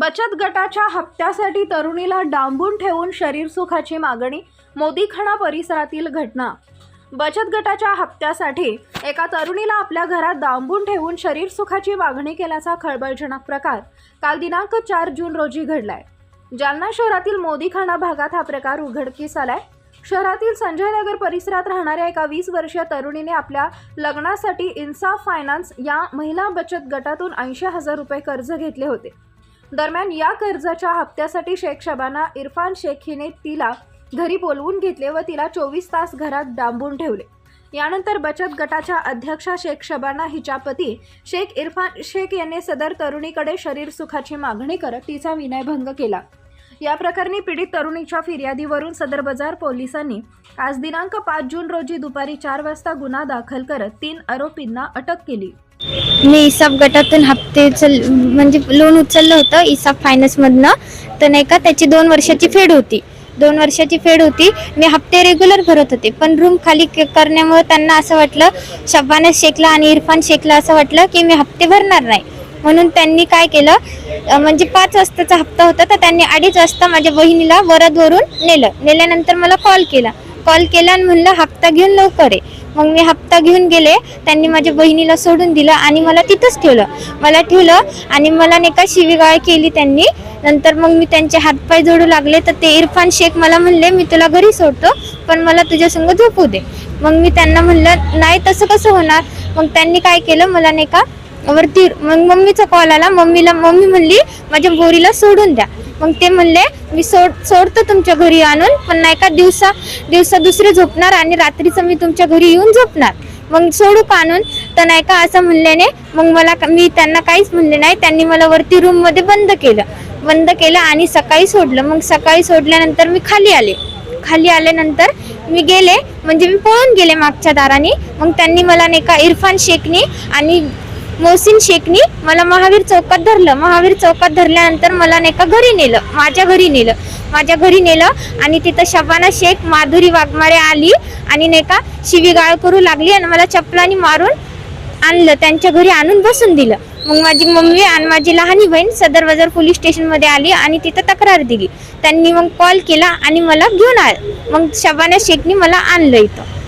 बचत गटाच्या हप्त्यासाठी तरुणीला डांबून ठेवून शरीरसुखाची मागणी मोदीखाना परिसरातील घटना. बचत गटाच्या हप्त्यासाठी एका तरुणीला आपल्या घरात डांबून ठेवून शरीरसुखाची मागणी केल्याचा खळबळजनक प्रकार काल दिनांक चार जून रोजी घडलाय. जालना शहरातील मोदीखाना भागात हा प्रकार उघडकीस आलाय. शहरातील संजय नगर परिसरात राहणाऱ्या एका वीस वर्षीय तरुणीने आपल्या लग्नासाठी इन्साफ फायनान्स या महिला बचत गटातून ऐंशी हजार रुपये कर्ज घेतले होते. दरम्यान या कर्जाच्या हप्त्यासाठी शेख शबाना इरफान शेख हिने तिला घरी बोलवून घेतले व तिला चोवीस तास घरात डांबून ठेवले. यानंतर बचत गटाच्या अध्यक्षा शेख शबाना हिच्या पती शेख इरफान शेख यांनी सदर तरुणीकडे शरीर सुखाची मागणी करत तिचा विनयभंग केला. या प्रकरणी पीडित तरुणीच्या फिर्यादीवरून सदर बाजार पोलिसांनी आज दिनांक पाच जून रोजी दुपारी चार वाजता गुन्हा दाखल करत तीन आरोपींना अटक केली. मी इसाफ गटातून हप्ते उचल म्हणजे लोन उचललं होतं इसाफ फायनान्समधनं तर नाही का त्याची दोन वर्षाची फेड होती. दोन वर्षाची फेड होती. मी हप्ते रेग्युलर भरत होते. पण रूम खाली करण्यामुळे त्यांना असं वाटलं शबाना शेखला आणि इरफान शेखला असं वाटलं की मी हप्ते भरणार नाही. म्हणून त्यांनी काय केलं? म्हणजे पाच वाजताचा हप्ता होता तर त्यांनी अडीच वाजता माझ्या बहिणीला वरदवरून नेलं. नेल्यानंतर मला कॉल केला. कॉल केला आणि म्हणलं हप्ता घेऊन लवकर आहे मग मी हप्ता घेऊन गेले. त्यांनी माझ्या बहिणीला सोडून दिलं आणि मला तिथंच ठेवलं. मला ठेवलं आणि मला नाही का शिवीगाळ केली त्यांनी. नंतर मग मी त्यांचे हातपाय जोडू लागले. तर ते इरफान शेख मला म्हणले मी तुला घरी सोडतो पण मला तुझ्यासंग झोपू दे. मग मी त्यांना म्हणलं नाही तसं कसं होणार? मग त्यांनी काय केलं मला नाही का वरती मग मम्मीचा कॉल आला. मम्मीला मम्मी म्हणली माझ्या बोरीला सोडून द्या. मग ते म्हणले मी सोड सोडतो तुमच्या घरी आणून पण नाही का दिवसा दिवसा दुसरे झोपणार आणि रात्रीचं मी तुमच्या घरी येऊन झोपणार. मग सोडू का आणून? तर नाही का असं म्हणल्याने मग मला का- मी त्यांना काहीच म्हणले नाही. त्यांनी मला वरती रूममध्ये बंद केलं. बंद केलं आणि सकाळी सोडलं. मग सकाळी सोडल्यानंतर मी खाली आले. खाली आल्यानंतर मी गेले. म्हणजे मी पळून गेले मागच्या दाराने. मग त्यांनी मला नाही का इरफान शेखनी आणि मोहसिन शेखनी मला महावीर चौकात धरलं. महावीर चौकात धरल्यानंतर मला नाही का घरी नेलं. माझ्या घरी नेलं. माझ्या घरी नेलं आणि तिथं शबाना शेख माधुरी वाघमारे आली आणि नाही का शिवीगाळ करू लागली आणि मला चपलानी मारून आणलं. त्यांच्या घरी आणून बसून दिलं. मग माझी मम्मी आणि माझी लहानी बहीण सदर बाजार पोलीस स्टेशनमध्ये आली आणि तिथं तक्रार दिली. त्यांनी मग कॉल केला आणि मला घेऊन आलं. मग शबाना शेखनी मला आणलं इथं.